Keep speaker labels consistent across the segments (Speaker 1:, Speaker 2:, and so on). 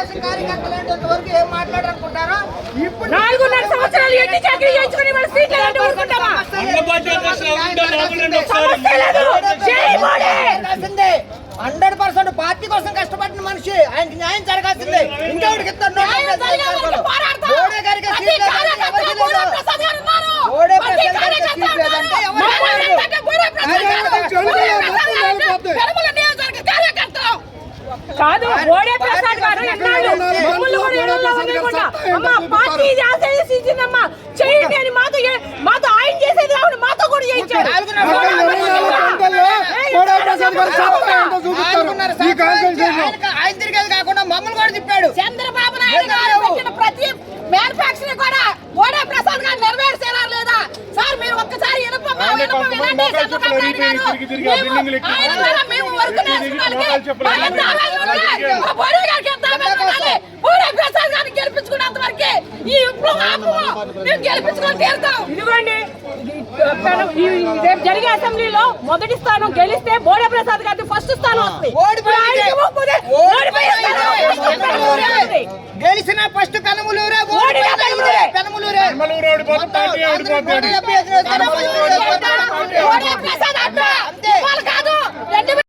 Speaker 1: తెలుగుదేశం కార్యకర్తలు ఏం మాట్లాడారనుకుంటారా ఇప్పుడు
Speaker 2: నాలుగున్నర సంవత్సరాలు ఎట్టి చాకరీ చేయించుకుని మన సీట్లు ఊరుకుంటామా
Speaker 1: హండ్రెడ్ పర్సెంట్ పార్టీ కోసం కష్టపడిన మనిషి ఆయనకి న్యాయం జరగాల్సిందే.
Speaker 2: పోరాడతాం.
Speaker 1: మోడీ గారికి సీట్ లేదంటే ఎవరికి
Speaker 2: బూర
Speaker 1: లేదు.
Speaker 2: ప్రసాద్ గారు ఉన్నారు.
Speaker 1: మోడీ
Speaker 2: ప్రతి
Speaker 1: ప్రసాద్ గారికి
Speaker 2: కార్యకర్త
Speaker 1: సీట్ లేదంటే
Speaker 2: ఉన్నారు.
Speaker 1: ఎవరికి
Speaker 2: మమ్మల్ని
Speaker 1: లేదు.
Speaker 2: ఏంటంటే బూర ప్రసాద్ గారు. బూర ప్రసాద్ గారు పెరుమల నియోజకవర్గ కార్యకర్తలు. కాదు ఓడే ప్రసాద్ గారు ఎన్నాళ్ళు? మమ్మల్ని కూడా ఇళ్ళల్లో వదిలేయకుండా, అమ్మా పార్టీ ఇది ఆశీర్వదించిందమ్మా చేయండి అని మాతో ఏ- మాతో ఆయన చేసేది కాకుండా మాతో కూడా
Speaker 3: కాన్సెన్ట్రేషన్
Speaker 1: ఆయన- ఆయన తిరిగేది కాకుండా మమ్మల్ని కూడా తిప్పాడు
Speaker 2: చంద్రబాబు నాయుడు గారు పెట్టిన ప్రతి మ్యానుఫాక్చరింగ్ కూడా ఎంత ఆవేదన ఉండాలి? బోడే ప్రసాద్ గారిని గెలిపించుకున్నంత వరకే ఈ విప్లవం ఆపము. మేము గెలిపించుకొని తీరుతాం. ఇదిగోండి రేపు జరిగే అసెంబ్లీలో మొదటి స్థానం గెలిస్తే బోడే ప్రసాద్ గారికి ఫస్ట్ స్థానం వస్తుంది.
Speaker 1: గెలిచిన ఫస్ట్ ఓడిపోయిన
Speaker 2: కనుమలూరే.
Speaker 1: కనుమలూరు
Speaker 3: ఓడిపోతే పార్టీ ఓడిపోతుంది.
Speaker 2: ఓడే ప్రసాద్ అడ్డ. ఇవాళ కాదు రెండు వేల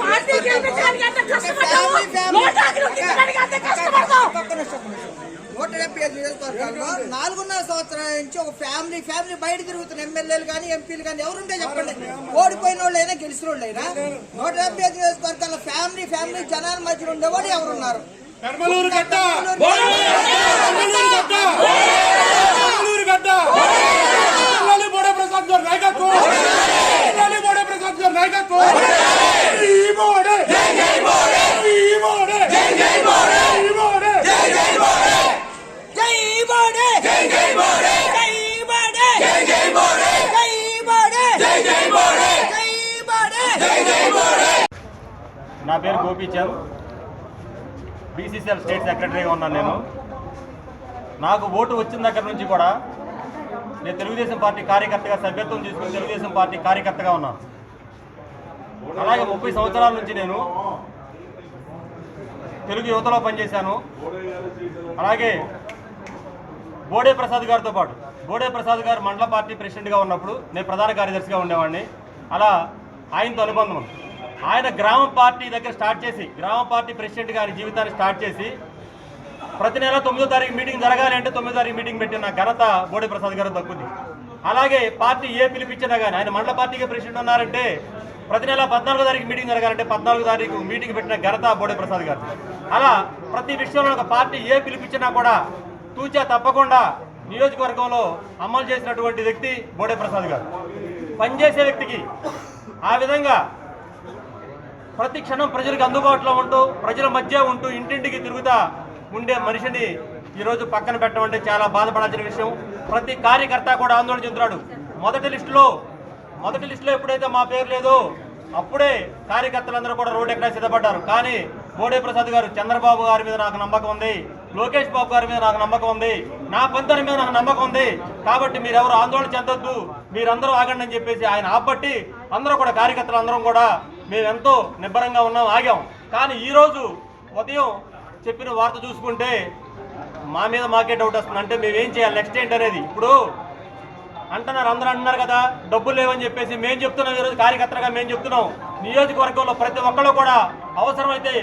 Speaker 2: పార్టీ గెలిపించడానికి ఎంత కష్టపడ్డామో, నోటాకి రొట్టించడానికి అంత కష్టపడతాం.
Speaker 1: నూట డెబ్బై ఐదు నియోజకవర్గాల్లో నాలుగున్నర సంవత్సరాల నుంచి ఒక ఫ్యామిలీ ఫ్యామిలీ బయట తిరుగుతున్న ఎమ్మెల్యేలు కానీ ఎంపీలు కానీ ఎవరుంటే చెప్పండి. ఓడిపోయిన వాళ్ళైనా గెలిచిన వాళ్ళైనా నూట డెబ్బై ఐదు నియోజకవర్గాల్లో ఫ్యామిలీ ఫ్యామిలీ జనాల మధ్యలో ఉండేవాడు ఎవరున్నారు?
Speaker 3: కర్మలూరు గడ్డ కర్మలూరు గడ్డ కర్మలూరు గడ్డ పిల్లలు బోడే ప్రసాద్ గారు నాయకత్వం పిల్లలు బోడే ప్రసాద్ గారు నాయకత్వం ఈ బోడే ఈ బోడే ఈ బోడే
Speaker 1: జై బోడే జై బోడే జై బోడే జై బోడే జై బోడే జై బోడే
Speaker 4: నా పేరు గోపీచంద్ బీసీసీఎల్ స్టేట్ సెక్రటరీగా ఉన్నాను నేను. నాకు ఓటు వచ్చిన దగ్గర నుంచి కూడా నేను తెలుగుదేశం పార్టీ కార్యకర్తగా సభ్యత్వం తీసుకుని తెలుగుదేశం పార్టీ కార్యకర్తగా ఉన్నాను. అలాగే ముప్పై సంవత్సరాల నుంచి నేను తెలుగు యువతలో పనిచేశాను. అలాగే బోడే ప్రసాద్ గారితో పాటు బోడే ప్రసాద్ గారు మండల పార్టీ ప్రెసిడెంట్గా ఉన్నప్పుడు నేను ప్రధాన కార్యదర్శిగా ఉండేవాడిని. అలా ఆయనతో అనుబంధం ఆయన గ్రామ పార్టీ దగ్గర స్టార్ట్ చేసి గ్రామ పార్టీ ప్రెసిడెంట్ గారి జీవితాన్ని స్టార్ట్ చేసి ప్రతి నెల తొమ్మిదో తారీఖు మీటింగ్ జరగాలి అంటే తొమ్మిదో తారీఖు మీటింగ్ పెట్టిన ఘనత బోడి ప్రసాద్ గారు దక్కుంది అలాగే పార్టీ ఏ పిలిపించినా కానీ ఆయన మండల పార్టీకి ప్రెసిడెంట్ ఉన్నారంటే ప్రతి నెల పద్నాలుగో తారీఖు మీటింగ్ జరగాలంటే పద్నాలుగో తారీఖు మీటింగ్ పెట్టిన ఘనత బోడే ప్రసాద్ గారు. అలా ప్రతి విషయంలో ఒక పార్టీ ఏ పిలిపించినా కూడా తూచా తప్పకుండా నియోజకవర్గంలో అమలు చేసినటువంటి వ్యక్తి బోడే ప్రసాద్ గారు. పనిచేసే వ్యక్తికి ఆ విధంగా ప్రతి క్షణం ప్రజలకు అందుబాటులో ఉంటూ ప్రజల మధ్య ఉంటూ ఇంటింటికి తిరుగుతా ఉండే మనిషిని ఈరోజు పక్కన పెట్టమంటే చాలా బాధపడాల్సిన విషయం. ప్రతి కార్యకర్త కూడా ఆందోళన చెందుతున్నాడు. మొదటి లిస్టులో మొదటి లిస్టులో ఎప్పుడైతే మా పేరు లేదో అప్పుడే కార్యకర్తలందరూ కూడా రోడ్ ఎక్కడ సిద్ధపడ్డారు. కానీ బోడే ప్రసాద్ గారు చంద్రబాబు గారి మీద నాకు నమ్మకం ఉంది లోకేష్ బాబు గారి మీద నాకు నమ్మకం ఉంది నా పంతని మీద నాకు నమ్మకం ఉంది. కాబట్టి మీరెవరు ఆందోళన చెందొద్దు మీరందరూ ఆగండి అని చెప్పేసి ఆయన ఆపట్టి అందరూ కూడా కార్యకర్తలు అందరం కూడా మేమెంతో నిబ్బరంగా ఉన్నాం ఆగాం. కానీ ఈరోజు ఉదయం చెప్పిన వార్త చూసుకుంటే మా మీద మాకే డౌట్ వస్తుంది. అంటే మేము ఏం చేయాలి? నెక్స్ట్ ఏంటి అనేది? ఇప్పుడు అంటున్నారు అందరూ అంటున్నారు కదా డబ్బులు లేవని చెప్పేసి మేము చెప్తున్నాం ఈరోజు కార్యకర్తగా మేము చెప్తున్నాం. నియోజకవర్గంలో ప్రతి ఒక్కళ్ళు కూడా అవసరమైతే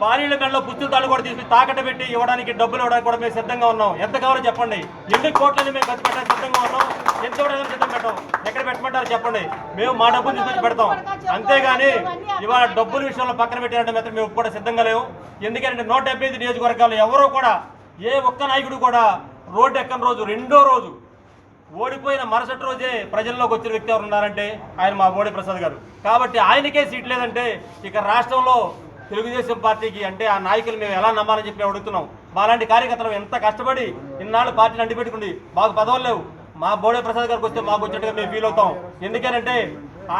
Speaker 4: భార్యల మెడలో పుస్తుల తాళ్ళు కూడా తీసుకుని తాకట్టు పెట్టి ఇవ్వడానికి డబ్బులు ఇవ్వడానికి కూడా మేము సిద్ధంగా ఉన్నాం. ఎంత కావాలో చెప్పండి. ఎన్ని కోట్లని మేము ఖర్చు పెట్టడానికి సిద్ధంగా ఉన్నాం? ఎంత ఇవ్వడానికి సిద్ధం పెట్టాం? ఎక్కడ పెట్టమంటారు చెప్పండి. మేము మా డబ్బులు తీసుకొచ్చి పెడతాం. అంతేగాని ఇవాళ డబ్బుల విషయంలో పక్కన పెట్టారంటే మాత్రం మేము కూడా సిద్ధంగా లేవు. ఎందుకంటే నూట డెబ్బై ఐదు నియోజకవర్గాలు ఎవరో కూడా ఏ ఒక్క నాయకుడు కూడా రోడ్డు ఎక్కని రోజు రెండో రోజు ఓడిపోయిన మరుసటి రోజే ప్రజల్లోకి వచ్చిన వ్యక్తి ఎవరు ఉన్నారంటే ఆయన మా బోడి ప్రసాద్ గారు. కాబట్టి ఆయనకే సీట్ లేదంటే ఇక రాష్ట్రంలో తెలుగుదేశం పార్టీకి అంటే ఆ నాయకులు మేము ఎలా నమ్మాలని చెప్పి అడుగుతున్నాం. మాలాంటి కార్యకర్తలు ఎంత కష్టపడి ఇన్నాళ్ళు పార్టీని అంటిపెట్టుకుంది మాకు పదవులు లేవు. మా బోడే ప్రసాద్ గారికి వస్తే మాకు వచ్చినట్టుగా మేము ఫీల్ అవుతాం. ఎందుకనంటే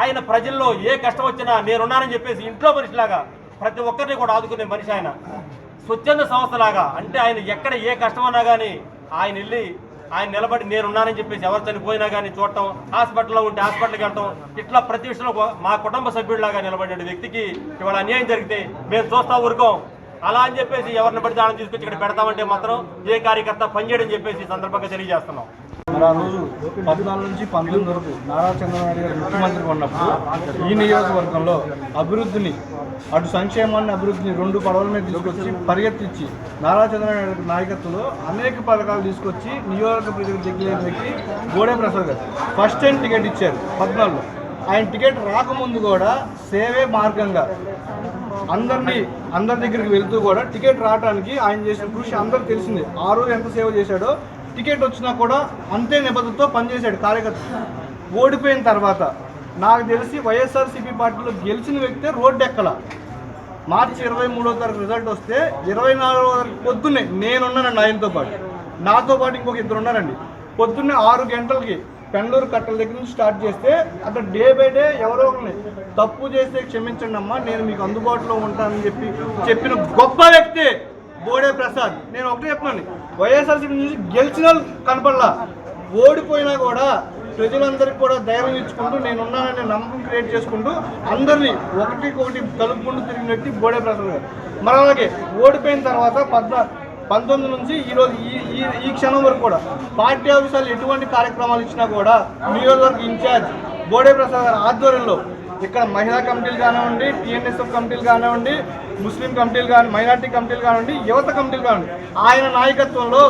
Speaker 4: ఆయన ప్రజల్లో ఏ కష్టం వచ్చినా నేనున్నానని చెప్పేసి ఇంట్లో మనిషిలాగా ప్రతి ఒక్కరిని కూడా ఆదుకునే మనిషి ఆయన. స్వచ్ఛంద సంస్థలాగా అంటే ఆయన ఎక్కడ ఏ కష్టమన్నా కానీ ఆయన వెళ్ళి ఆయన నిలబడి నేనున్నానని చెప్పేసి ఎవరు చనిపోయినా కానీ చూడటం హాస్పిటల్లో ఉంటే హాస్పిటల్కి వెళ్ళటం ఇట్లా ప్రతి విషయంలో మా కుటుంబ సభ్యుడిలాగా నిలబడే వ్యక్తికి ఇవాళ అన్యాయం జరిగితే మేము చూస్తా ఊరుకోం. అలా అని చెప్పేసి ఎవరిని పడితే వాళ్ళని తీసుకొచ్చి ఇక్కడ పెడతామంటే మాత్రం ఏ కార్యకర్త పనిచేయడం చెప్పేసి సందర్భంగా తెలియజేస్తున్నాం.
Speaker 5: మరి ఆ రోజు పద్నాలుగు నుంచి పంతొమ్మిది వరకు నారా చంద్రబాబు గారు ముఖ్యమంత్రిగా ఉన్నప్పుడు ఈ నియోజకవర్గంలో అభివృద్ధిని అటు సంక్షేమాన్ని అభివృద్ధిని రెండు పడవల మీద తీసుకొచ్చి పరిగెత్తించి నారా చంద్రబాబు గారి నాయకత్వంలో అనేక పథకాలు తీసుకొచ్చి నియోజక ప్రజలకు దగ్గర వ్యక్తి గోడే ప్రసాద్ గారు ఫస్ట్ టైం టికెట్ ఇచ్చారు పద్నాలుగులో. ఆయన టికెట్ రాకముందు కూడా సేవే మార్గంగా అందరినీ అందరి దగ్గరికి వెళ్తూ కూడా టికెట్ రావడానికి ఆయన చేసిన కృషి అందరూ తెలిసింది. ఆ రోజు ఎంత సేవ చేశాడో టికెట్ వచ్చినా కూడా అంతే నిబద్ధతతో పనిచేశాడు కార్యకర్త. ఓడిపోయిన తర్వాత నాకు తెలిసి వైఎస్ఆర్సీపీ పార్టీలో గెలిచిన వ్యక్తే రోడ్డు ఎక్కల. మార్చి ఇరవై మూడో తారీఖు రిజల్ట్ వస్తే ఇరవై నాలుగో తారీఖు పొద్దున్నే నేనున్నానండి ఆయనతో పాటు. నాతో పాటు ఇంకొక ఇద్దరు ఉన్నారండి. పొద్దున్నే ఆరు గంటలకి పెండూరు కట్టల దగ్గర నుంచి స్టార్ట్ చేస్తే అక్కడ డే బై డే ఎవరో ఒకరిని తప్పు చేస్తే క్షమించండి అమ్మా నేను మీకు అందుబాటులో ఉంటానని చెప్పి చెప్పిన గొప్ప వ్యక్తి బోడే ప్రసాద్. నేను ఒకటే చెప్పాను. వైఎస్ఆర్సీపీ నుంచి గెలిచిన వాళ్ళు కనపడలా. ఓడిపోయినా కూడా ప్రజలందరికీ కూడా ధైర్యం ఇచ్చుకుంటూ నేను ఉన్నాననే నమ్మకం క్రియేట్ చేసుకుంటూ అందరినీ ఒకటి ఒకటి కలుపుకుంటూ తిరిగిన వ్యక్తి బోడే ప్రసాద్ గారు మరి అలాగే ఓడిపోయిన తర్వాత పద్నా పంతొమ్మిది నుంచి ఈరోజు ఈ ఈ ఈ క్షణం వరకు కూడా పార్టీ ఆఫీసాలు ఎటువంటి కార్యక్రమాలు ఇచ్చినా కూడా నియోజకవర్గ ఇన్ఛార్జ్ బోడే ప్రసాద్ గారి ఆధ్వర్యంలో ఇక్కడ మహిళా కమిటీలు కానివ్వండి టీఎన్ఎస్ఎఫ్ కమిటీలు కానివ్వండి ముస్లిం కమిటీలు కానీ మైనార్టీ కమిటీలు కానివ్వండి యువత కమిటీలు కానివ్వండి ఆయన నాయకత్వంలో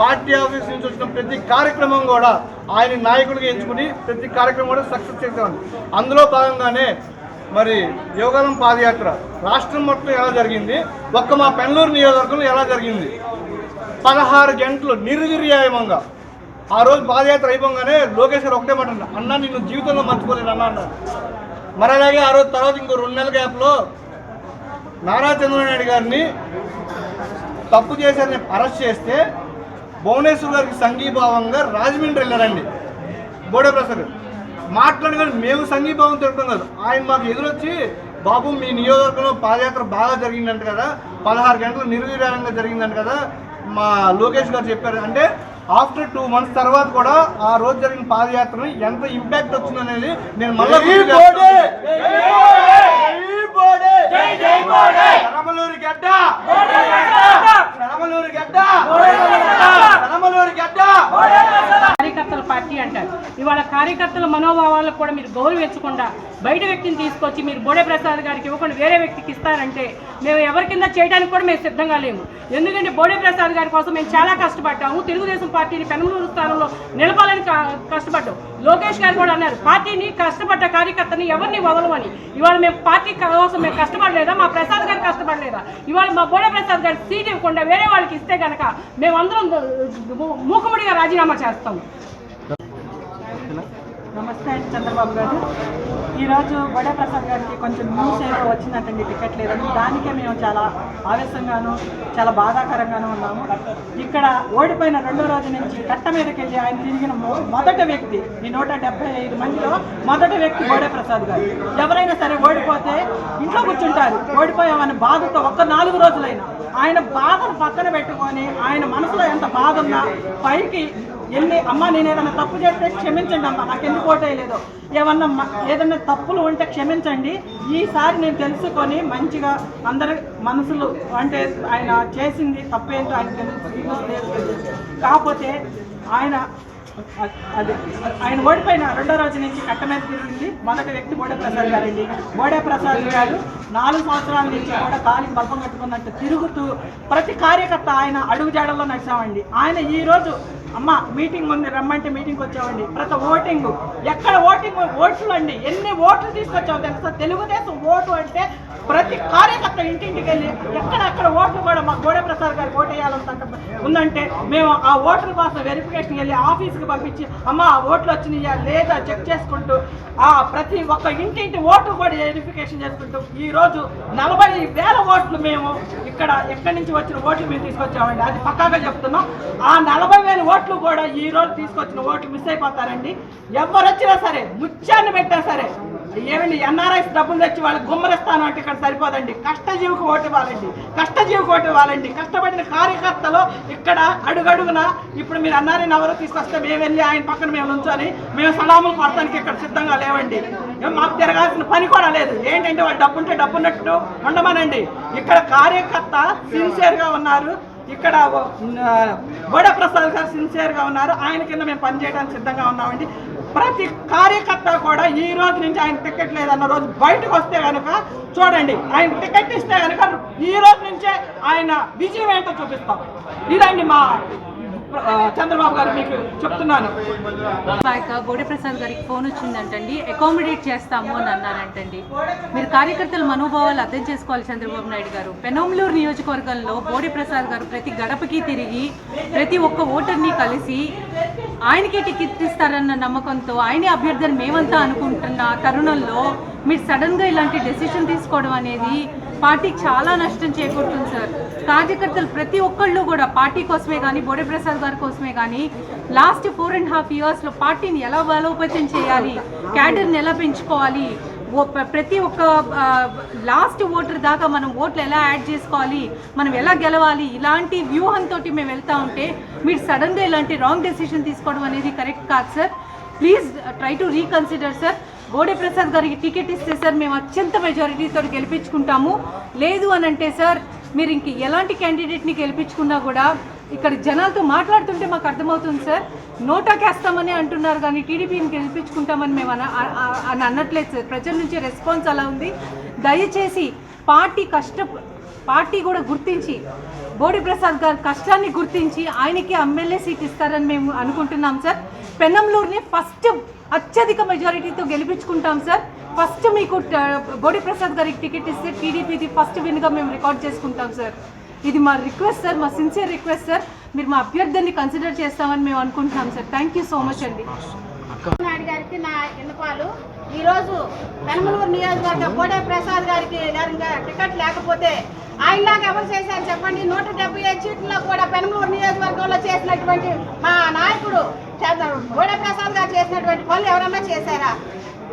Speaker 5: పార్టీ ఆఫీస్ నుంచి వచ్చిన ప్రతి కార్యక్రమం కూడా ఆయన నాయకుడిగా ఎంచుకుని ప్రతి కార్యక్రమం కూడా సక్సెస్ చేసేవాడి అందులో భాగంగానే మరి యోగాలం పాదయాత్ర రాష్ట్రం మొత్తం ఎలా జరిగింది? ఒక్క మా పెన్నూరు నియోజకవర్గంలో ఎలా జరిగింది? పదహారు గంటలు నిర్విర్యాయమంగా ఆ రోజు పాదయాత్ర అయిపోగానే లోకేష్ గారు ఒకటే మాట అన్న నిన్ను జీవితంలో మర్చిపోలేను అన్న అన్నారు. మరి అలాగే ఆ రోజు తర్వాత ఇంకో రెండు నెలల గ్యాప్లో నారా చంద్రబాబు నాయుడు గారిని తప్పు చేశారని అరెస్ట్ చేస్తే భువనేశ్వర్ గారికి సంఘీభావంగా రాజమండ్రి వెళ్ళారండి. బోడే ప్రసాద్ మాట్లాడగానే మేము సంఘీభావం తిరగడం కాదు. ఆయన మాకు ఎదురొచ్చి బాబు మీ నియోజకవర్గంలో పాదయాత్ర బాగా జరిగిందంట కదా. పదహారు గంటలు నిర్విరామంగా జరిగిందంట కదా. మా లోకేష్ గారు చెప్పారు. అంటే ఆఫ్టర్ టూ మంత్స్ తర్వాత కూడా ఆ రోజు జరిగిన పాదయాత్రని ఎంత ఇంపాక్ట్ వచ్చిందనేది నేను మళ్ళీ కనమలూరు గడ్డ! కనమలూరు గడ్డ! గడ్డ!
Speaker 2: ఇవాళ కార్యకర్తల మనోభావాలకు కూడా మీరు గౌరవించకుండా బయట వ్యక్తిని తీసుకొచ్చి మీరు బోడే ప్రసాద్ గారికి ఇవ్వకుండా వేరే వ్యక్తికి ఇస్తారంటే మేము ఎవరి కింద చేయడానికి కూడా మేము సిద్ధంగా లేము. ఎందుకంటే బోడే ప్రసాద్ గారి కోసం మేము చాలా కష్టపడ్డాము. తెలుగుదేశం పార్టీని పెనమూరు స్థానంలో నిలపాలని కష్టపడ్డాం. లోకేష్ గారు కూడా అన్నారు పార్టీని కష్టపడ్డ కార్యకర్తని ఎవరిని వదలమని? ఇవాళ మేము పార్టీ కోసం మేము కష్టపడలేదా? మా ప్రసాద్ గారు కష్టపడలేదా? ఇవాళ మా బోడే ప్రసాద్ గారికి సీట్ ఇవ్వకుండా వేరే వాళ్ళకి ఇస్తే కనుక మేమందరం మూ- మూకుముడిగా రాజీనామా చేస్తాము
Speaker 6: నమస్తే అండి చంద్రబాబు గారు. ఈరోజు బడే ప్రసాద్ గారికి కొంచెం న్యూస్ ఏదో వచ్చిందంటండి టికెట్ లేదని. దానికే మేము చాలా ఆవేశంగాను చాలా బాధాకరంగాను ఉన్నాము. ఇక్కడ ఓడిపోయిన రెండో రోజు నుంచి కట్ట మీదకి వెళ్ళి ఆయన తిరిగిన మొదటి వ్యక్తి ఈ నూట డెబ్బై ఐదు మందిలో మొదటి వ్యక్తి బోడే ప్రసాద్ గారు. ఎవరైనా సరే ఓడిపోతే ఇంట్లో కూర్చుంటారు. ఓడిపోయామని బాధతో ఒక్క నాలుగు రోజులైనా. ఆయన బాధను పక్కన పెట్టుకొని ఆయన మనసులో ఎంత బాధ ఉన్నా పైకి ఎన్ని అమ్మ నేను ఏదైనా తప్పు చేస్తే క్షమించండి అమ్మ నాకు ఎందుకు ఓటేయలేదు. ఏమన్నా ఏదన్నా ఏదైనా తప్పులు ఉంటే క్షమించండి. ఈసారి నేను తెలుసుకొని మంచిగా అందరి మనసులు అంటే ఆయన చేసింది తప్పేంటో ఆయన తెలుసు. కాకపోతే ఆయన అది ఆయన ఓడిపోయిన రెండో రోజు నుంచి కట్ట మీద తిరిగింది. మొదటి వ్యక్తి బోడే ప్రసాద్ గారండి. బోడే ప్రసాద్ గారు నాలుగు సంవత్సరాల నుంచి కూడా కాలికి బల్పం కట్టుకున్నట్టు తిరుగుతూ ప్రతి కార్యకర్త ఆయన అడుగు జాడల్లో నడిచామండి. ఆయన ఈరోజు అమ్మ మీటింగ్ ఉంది రమ్మంటే మీటింగ్కి వచ్చామండి. ప్రతి ఓటింగ్ ఎక్కడ ఓటింగ్ ఓట్లు అండి. ఎన్ని ఓట్లు తీసుకొచ్చావు తెలుసా? తెలుగుదేశం ఓటు అంటే ప్రతి కార్యకర్త ఇంటింటికి వెళ్ళి ఎక్కడెక్కడ ఓట్లు కూడా మా గోడే ప్రసాద్ గారికి ఓటు వేయాలంత ఉందంటే మేము ఆ ఓట్ల కోసం వెరిఫికేషన్ వెళ్ళి ఆఫీస్కి పంపించి అమ్మ ఆ ఓట్లు వచ్చినాయా లేదా చెక్ చేసుకుంటూ ఆ ప్రతి ఒక్క ఇంటింటి ఓటు కూడా వెరిఫికేషన్ చేసుకుంటూ ఈరోజు నలభై వేల ఓట్లు మేము ఇక్కడ ఎక్కడి నుంచి వచ్చిన ఓట్లు మేము తీసుకొచ్చామండి. అది పక్కాగా చెప్తున్నాం. ఆ నలభై వేల ఓట్లు కూడా ఈ రోజు తీసుకొచ్చిన ఓట్లు మిస్ అయిపోతారండి. ఎవరు వచ్చినా సరే ముత్యాన్ని పెట్టా సరే ఏమండి ఎన్ఆర్ఐస్ డబ్బులు తెచ్చి వాళ్ళకి గుమ్మరిస్తాను అంటే ఇక్కడ సరిపోదండి. కష్టజీవికి ఓటు ఇవ్వాలండి. కష్టజీవికి ఓటు ఇవ్వాలండి. కష్టపడిన కార్యకర్తలు ఇక్కడ అడుగడుగున ఇప్పుడు మీరు అన్నారని ఎవరు తీసుకొస్తే మేము వెళ్ళి ఆయన పక్కన మేము నుంచొని మేము సలాములు కొడతానికి ఇక్కడ సిద్ధంగా లేవండి. మాకు తిరగాల్సిన పని కూడా లేదు. ఏంటంటే వాళ్ళు డబ్బు ఉంటే ఉండమనండి. ఇక్కడ కార్యకర్త సిన్సియర్గా ఉన్నారు. ఇక్కడ బోడ ప్రసాద్ గారు సిన్సియర్గా ఉన్నారు. ఆయన కింద మేము పనిచేయడానికి సిద్ధంగా ఉన్నామండి. ప్రతి కార్యకర్త కూడా ఈ రోజు నుంచి ఆయన టికెట్ లేదన్న రోజు బయటకు వస్తే కనుక చూడండి ఆయన టికెట్ ఇస్తే కనుక ఈ రోజు నుంచే ఆయన విజయం ఏంటో చూపిస్తాం. ఇదండి మా చంద్రబాబు గారు మీకు చెప్తున్నాను.
Speaker 7: బాయక ప్రసాద్ గారికి ఫోన్ వచ్చిందంటండి. అకామిడేట్ చేస్తాము అని అన్నారంటండి. మీరు కార్యకర్తల మనోభావాలు అర్థం చేసుకోవాలి చంద్రబాబు నాయుడు గారు. పెనోమ్లూరు నియోజకవర్గంలో బోడి ప్రసాద్ గారు ప్రతి గడపకి తిరిగి ప్రతి ఒక్క ఓటర్ని కలిసి ఆయనకే టికెట్ ఇస్తారన్న నమ్మకంతో ఆయనే అభ్యర్థిని మేమంతా అనుకుంటున్న తరుణంలో మీరు సడన్గా ఇలాంటి డెసిషన్ తీసుకోవడం అనేది పార్టీకి చాలా నష్టం చేకూరుతుంది సార్. కార్యకర్తలు ప్రతి ఒక్కళ్ళు కూడా పార్టీ కోసమే కానీ బోడే ప్రసాద్ గారి కోసమే కానీ లాస్ట్ ఫోర్ అండ్ హాఫ్ ఇయర్స్లో పార్టీని ఎలా బలోపేతం చేయాలి క్యాడర్ని ఎలా పెంచుకోవాలి ప్రతి ఒక్క లాస్ట్ ఓటర్ దాకా మనం ఓట్లు ఎలా యాడ్ చేసుకోవాలి మనం ఎలా గెలవాలి ఇలాంటి వ్యూహంతో మేము వెళ్తా ఉంటే మీరు సడన్గా ఇలాంటి రాంగ్ డెసిషన్ తీసుకోవడం అనేది కరెక్ట్ కాదు sir. Please try to reconsider sir. Bode Prasad గారికి టికెట్ ఇస్తే సార్ మేము అత్యంత మెజారిటీతో గెలిపించుకుంటాము. లేదు అని అంటే సార్ మీరు ఇంక ఎలాంటి క్యాండిడేట్ని గెలిపించుకున్నా కూడా ఇక్కడ జనాలతో మాట్లాడుతుంటే మాకు అర్థమవుతుంది సార్. నోటాకేస్తామని అంటున్నారు కానీ టీడీపీని గెలిపించుకుంటామని మేము అన అని అనట్లేదు సార్. ప్రజల నుంచి రెస్పాన్స్ అలా ఉంది. దయచేసి పార్టీ కష్ట పార్టీ కూడా గుర్తించి బోడి ప్రసాద్ గారి కష్టాన్ని గుర్తించి ఆయనకి ఎమ్మెల్యే సీట్ ఇస్తారని మేము అనుకుంటున్నాం సార్. పెన్నంలూరుని ఫస్ట్ అత్యధిక మెజారిటీతో గెలిపించుకుంటాం సార్ ఫస్ట్ మీకు బోడి ప్రసాద్ గారికి టికెట్ ఇస్తే టీడీపీది ఫస్ట్ విన్గా మేము రికార్డ్ చేసుకుంటాం సార్ ఇది మా రిక్వెస్ట్ సార్ మా సిన్సియర్ రిక్వెస్ట్ సార్ మీరు మా అభ్యర్థిని కన్సిడర్ చేస్తామని మేము అనుకుంటున్నాం sir thank you so much అండి.
Speaker 8: నాయుడు గారికి నా ఎన్నుపాలు. ఈరోజు పెనమలూరు నియోజకవర్గ బోడే ప్రసాద్ గారికి గారికి టికెట్ లేకపోతే ఆయనలాగా ఎవరు చేశారు చెప్పండి? నూట డెబ్బై ఐదు సీట్లలో కూడా పెనమలూరు నియోజకవర్గంలో చేసినటువంటి మా నాయకుడు చంద్ర- ప్రసాద్ గారు చేసినటువంటి పనులు ఎవరన్నా చేశారా?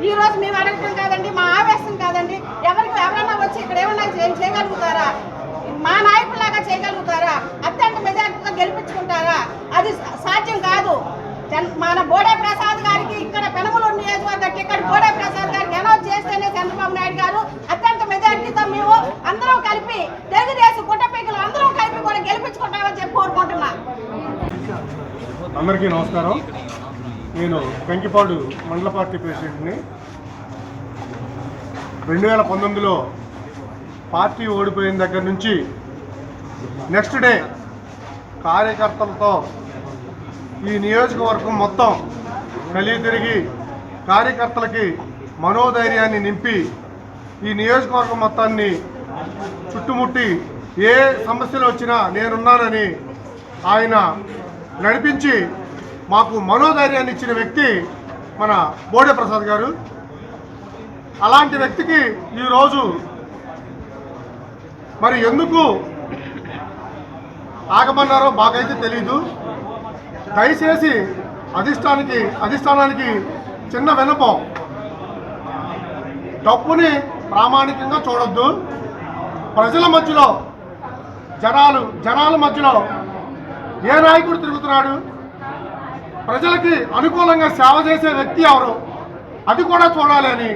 Speaker 8: ఈ రోజు మేము అడగటం కాదండి మా ఆవేశం కాదండి. ఎవరికి ఎవరన్నా వచ్చి ఇక్కడ ఏమన్నా చేయగలుగుతారా? మా నాయకులాగా చేయగలుగుతారా? అత్యంత మెజార్టీతో గెలిపించుకుంటారా? అది సాధ్యం కాదు. మన బోడే ప్రసాద్ గారికి ఇక్కడ పెనమలూరు నియోజకవర్గ ఇక్కడ బోడే ప్రసాద్ గారికి అనౌన్స్ చేస్తేనే చంద్రబాబు నాయుడు గారు అత్యంత మెజార్టీతో మేము అందరం కలిపి తెలుగుదేశం కుటుంబీకులు అందరం కలిపి కూడా గెలిపించుకుంటామని చెప్పి కోరుకుంటున్నా
Speaker 3: అందరికీ నమస్కారం. నేను వెంకిపాడు మండల పార్టీ ప్రెసిడెంట్ని. రెండు వేల పంతొమ్మిదిలో పార్టీ ఓడిపోయిన దగ్గర నుంచి నెక్స్ట్ డే కార్యకర్తలతో ఈ నియోజకవర్గం మొత్తం కలిగి తిరిగి కార్యకర్తలకి మనోధైర్యాన్ని నింపి ఈ నియోజకవర్గం మొత్తాన్ని చుట్టుముట్టి ఏ సమస్యలు వచ్చినా నేనున్నానని ఆయన నడిపించి మాకు మనోధైర్యాన్ని ఇచ్చిన వ్యక్తి మన బోడే ప్రసాద్ గారు. అలాంటి వ్యక్తికి ఈరోజు మరి ఎందుకు ఆగమన్నారో మాకైతే తెలీదు. దయచేసి అధిష్టానికి అధిష్టానానికి చిన్న వినపం. డబ్బుని ప్రామాణికంగా చూడొద్దు. ప్రజల మధ్యలో జనాలు జనాల మధ్యలో ఏ నాయకుడు తిరుగుతున్నాడు? ప్రజలకి అనుకూలంగా సేవ చేసే వ్యక్తి ఎవరు? అది కూడా చూడాలి అని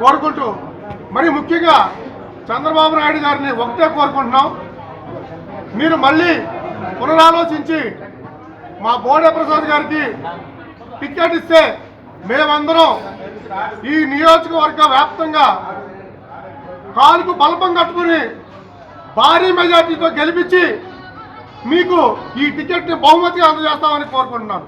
Speaker 3: కోరుకుంటూ మరి ముఖ్యంగా చంద్రబాబు నాయుడు గారిని ఒకటే కోరుకుంటున్నాం. మీరు మళ్ళీ పునరాలోచించి మా బోడే ప్రసాద్ గారికి టికెట్ ఇస్తే మేమందరం ఈ నియోజకవర్గ వ్యాప్తంగా కాలుకు బల్పం కట్టుకుని భారీ మెజార్టీతో గెలిపించి మీకు ఈ టికెట్ని బహుమతిగా అందజేస్తామని కోరుకుంటున్నాను.